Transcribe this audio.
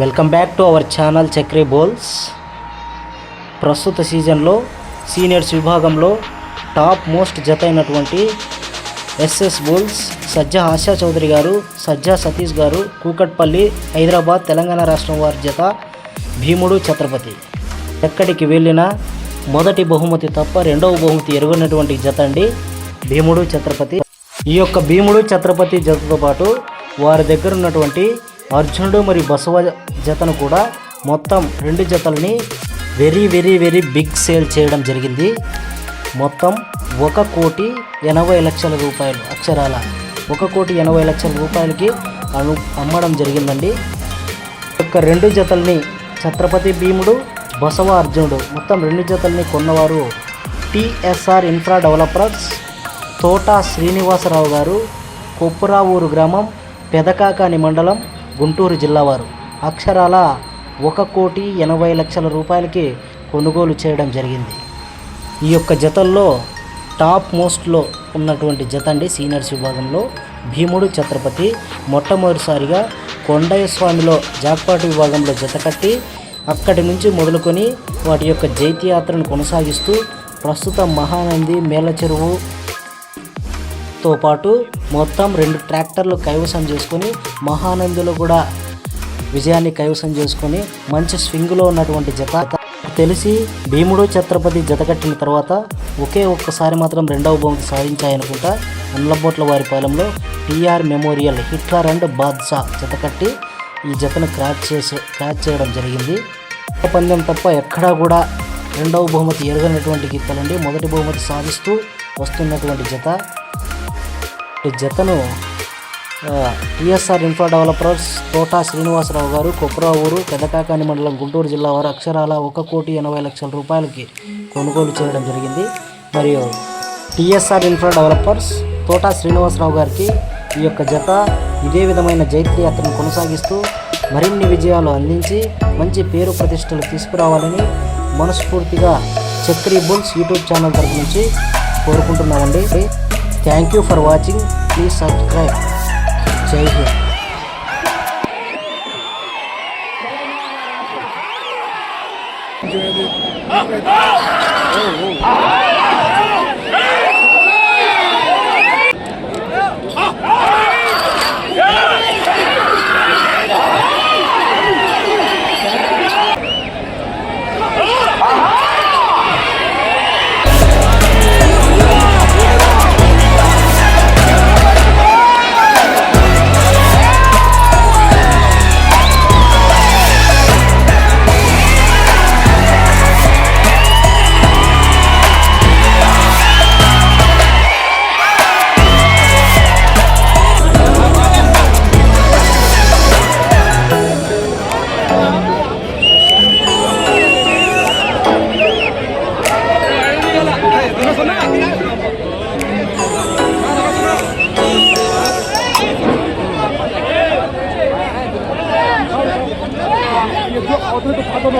Welcome back to our channel Chakri bulls ప్రస్తుత సీజన్లో seniors విభాగంలో టాప్ మోస్ట్ జత అయినటువంటి ఎస్ఎస్ బోల్స్ సజ్జా ఆశా చౌదరి గారు సజ్జా సతీష్ గారు కూకట్పల్లి హైదరాబాద్ తెలంగాణ రాష్ట్రం వారి జత భీముడు ఛత్రపతి. ఎక్కడికి వెళ్ళినా మొదటి బహుమతి తప్ప రెండవ బహుమతి ఎరుగనటువంటి జత అండి భీముడు ఛత్రపతి. ఈ యొక్క భీముడు ఛత్రపతి జతతో పాటు వారి దగ్గర ఉన్నటువంటి అర్జునుడు మరియు బసవ జతను కూడా మొత్తం రెండు జతలని very very very big sale చేయడం జరిగింది. మొత్తం ఒక కోటి ఎనభై లక్షల రూపాయలు అక్షరాల ఒక కోటి ఎనభై లక్షల రూపాయలకి అను అమ్మడం జరిగిందండి. ఒక యొక్క రెండు జతల్ని ఛత్రపతి భీముడు బసవ అర్జునుడు మొత్తం రెండు జతల్ని కొన్నవారు TSR infra developers Thota Srinivasarao garu Koppuravuru గ్రామం పెదకాకాని మండలం గుంటూరు జిల్లావారు అక్షరాల ఒక కోటి ఎనభై లక్షల రూపాయలకి కొనుగోలు చేయడం జరిగింది. ఈ యొక్క జతల్లో టాప్ మోస్ట్లో ఉన్నటువంటి జత అండి సీనియర్స్ విభాగంలో భీముడు ఛత్రపతి. మొట్టమొదటిసారిగా కొండయ్య స్వామిలో జాక్పాటు విభాగంలో జత కట్టి అక్కడి నుంచి మొదలుకొని వాటి యొక్క జైత్యయాత్రను కొనసాగిస్తూ ప్రస్తుతం మహానంది మేల చెరువు తో పాటు మొత్తం రెండు ట్రాక్టర్లు కైవసం చేసుకొని మహానందిలో కూడా విజయాన్ని కైవసం చేసుకొని మంచి స్వింగ్లో ఉన్నటువంటి జత. తెలిసి భీముడు ఛత్రపతి జత కట్టిన తర్వాత ఒకే ఒక్కసారి మాత్రం రెండవ బహుమతి సాధించాయనుకుంటా అండ్లబోట్ల వారి పాలెంలో TR memorial Hitler and Badshah జతకట్టి ఈ జతను క్రాచ్ చేసి క్రాచ్ చేయడం జరిగింది. పందెం తప్ప ఎక్కడా కూడా రెండవ బహుమతి ఎరగనటువంటి గీతలండి మొదటి బహుమతి సాధిస్తూ వస్తున్నటువంటి జత. ఈ జతను TSR infra developers Thota Srinivasarao garu Koppuravuru Pedakakani మండలం గుంటూరు జిల్లా వారు అక్షరాల ఒక కోటి ఎనభై లక్షల రూపాయలకి కొనుగోలు చేయడం జరిగింది. మరియు TSR infra developers Thota Srinivasarao గారికి ఈ యొక్క జత ఇదే విధమైన జైత్రయాత్రను కొనసాగిస్తూ మరిన్ని విజయాలు అందించి మంచి పేరు ప్రతిష్టలు తీసుకురావాలని మనస్ఫూర్తిగా చక్రీ బుల్స్ యూట్యూబ్ ఛానల్ తరపు నుంచి కోరుకుంటున్నామండి. Thank you for watching. Please subscribe. Jai Hind. Oh, oh. oh. 也不好，这都爬到那。